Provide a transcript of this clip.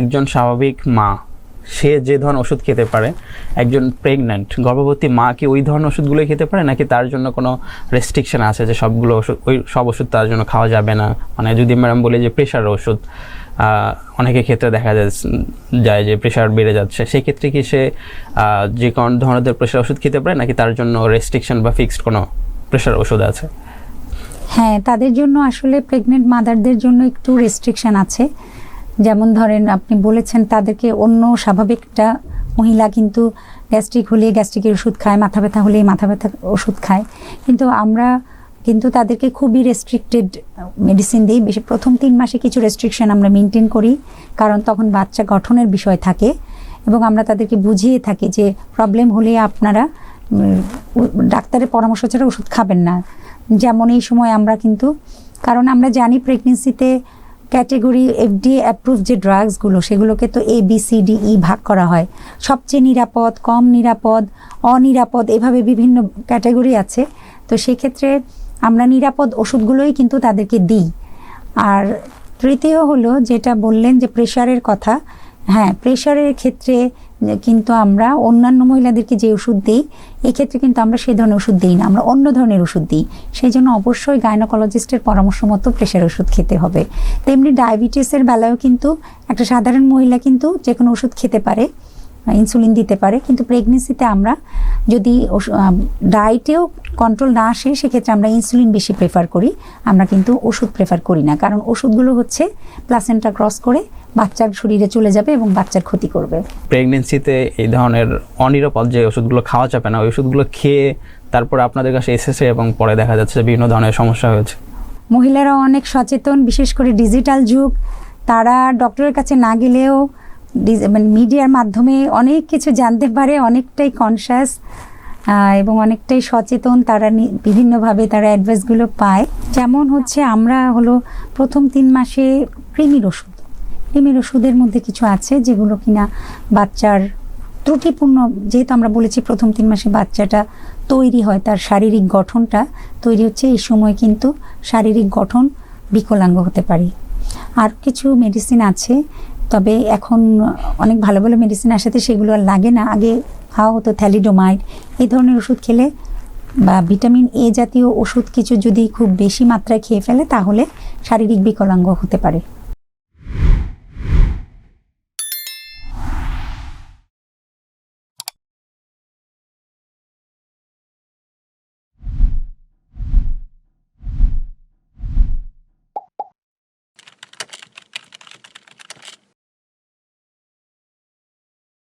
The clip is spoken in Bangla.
একজন স্বাভাবিক মা, সে যে ধরনের ওষুধ খেতে পারে, একজন প্রেগন্যান্ট গর্ভবতী মা কি ওই ধরনের ওষুধগুলো খেতে পারে, নাকি তার জন্য কোনো রেস্ট্রিকশন আছে যে সবগুলো ওষুধ, ওই সব ওষুধ তার জন্য খাওয়া যাবে না? মানে যদি ম্যাডাম বলি যে প্রেশার ওষুধ অনেকের ক্ষেত্রে দেখা যায় যে প্রেশার বেড়ে যাচ্ছে, সেক্ষেত্রে কি সে যে কোন ধরনের প্রেশার ওষুধ খেতে পারে, নাকি তার জন্য রেস্ট্রিকশন বা ফিক্সড কোনো প্রেশার ওষুধ আছে? হ্যাঁ তাদের জন্য আসলে প্রেগনেন্ট মাদারদের জন্য একটু রেস্ট্রিকশন আছে। যেমন ধরেন আপনি বলেছেন তাদেরকে অন্য স্বাভাবিকটা মহিলা কিন্তু গ্যাস্ট্রিক হলে গ্যাস্ট্রিকের ওষুধ খায়, মাথা ব্যথা হলে মাথা ব্যথা ওষুধ খায়। কিন্তু আমরা কিন্তু তাদেরকে খুবই রেস্ট্রিক্টেড মেডিসিন দিই। বেশি প্রথম তিন মাসে কিছু রেস্ট্রিকশন আমরা মেনটেন করি, কারণ তখন বাচ্চা গঠনের বিষয় থাকে এবং আমরা তাদেরকে বুঝিয়ে থাকি যে প্রবলেম হলে আপনারা ডাক্তারের পরামর্শ ছাড়া ওষুধ খাবেন না। যেমন এই সময় আমরা কিন্তু, কারণ আমরা জানি প্রেগনেন্সিতে ক্যাটেগরি এফডিএ অ্যাপ্রুভ যে ড্রাগসগুলো সেগুলোকে তো A B C D E ভাগ করা হয়। সবচেয়ে নিরাপদ, কম নিরাপদ, অনিরাপদ, এভাবে বিভিন্ন ক্যাটাগরি আছে। তো সেক্ষেত্রে আমরা নিরাপদ ওষুধগুলোই কিন্তু তাদেরকে দিই। আর তৃতীয় হলো যেটা বললেন যে প্রেশারের কথা হ্যাঁ প্রেশারের ক্ষেত্রে কিন্তু আমরা অন্যান্য মহিলাদেরকে যে ওষুধ দিই, এক্ষেত্রে কিন্তু আমরা সেই ধরনের ওষুধ দিই না, আমরা অন্য ধরনের ওষুধ দিই। সেই জন্য অবশ্যই গাইনোকোলজিস্টের পরামর্শ মতো প্রেশার ওষুধ খেতে হবে। তেমনি ডায়াবেটিসের বেলায়ও কিন্তু একটা সাধারণ মহিলা কিন্তু যে কোনো ওষুধ খেতে পারে ইনসুলিন দিতে পারে, কিন্তু প্রেগনেন্সিতে আমরা যদি ডায়েটেও কন্ট্রোল না আসে, সেক্ষেত্রে আমরা ইনসুলিন বেশি প্রেফার করি। আমরা কিন্তু ওষুধ প্রেফার করি না, কারণ ওষুধগুলো হচ্ছে প্লাসেন্টা ক্রস করে বাচ্চার শরীরে চলে যাবে এবং বাচ্চার ক্ষতি করবে। প্রেগনেন্সিতে এই ধরনের অনিরাপদ যে ওষুধগুলো খাওয়া যাবে না ওই ওষুধগুলো খেয়ে তারপর আপনাদের কাছে এসেছে এবং পরে দেখা যাচ্ছে বিভিন্ন ধরনের সমস্যা হয়েছে। মহিলারা অনেক সচেতন বিশেষ করে ডিজিটাল যুগ। তারা ডক্টরের কাছে না গেলেও মানে মিডিয়ার মাধ্যমে অনেক কিছু জানতে পারে অনেকটাই কনসাস এবং অনেকটাই সচেতন। তারা বিভিন্নভাবে তারা অ্যাডভাইসগুলো পায়। যেমন হচ্ছে আমরা হলো প্রথম তিন মাসে কৃমির ওষুধ। কৃমির ওষুধের মধ্যে কিছু আছে যেগুলো কিনা বাচ্চার ত্রুটিপূর্ণ, যেহেতু আমরা বলেছি প্রথম তিন মাসে বাচ্চাটা তৈরি হয়, তার শারীরিক গঠনটা তৈরি হচ্ছে, এই সময় কিন্তু শারীরিক গঠন বিকলাঙ্গ হতে পারে। আর কিছু মেডিসিন আছে, তবে এখন অনেক ভালো ভালো মেডিসিন আসাতে সেগুলো আর লাগে না। আগে খাওয়া হতো থ্যালিডোমাইড এই ধরনের ওষুধ খেলে বা ভিটামিন এ জাতীয় ওষুধ কিছু যদি খুব বেশি মাত্রায় খেয়ে ফেলে, তাহলে শারীরিক বিকলাঙ্গ হতে পারে।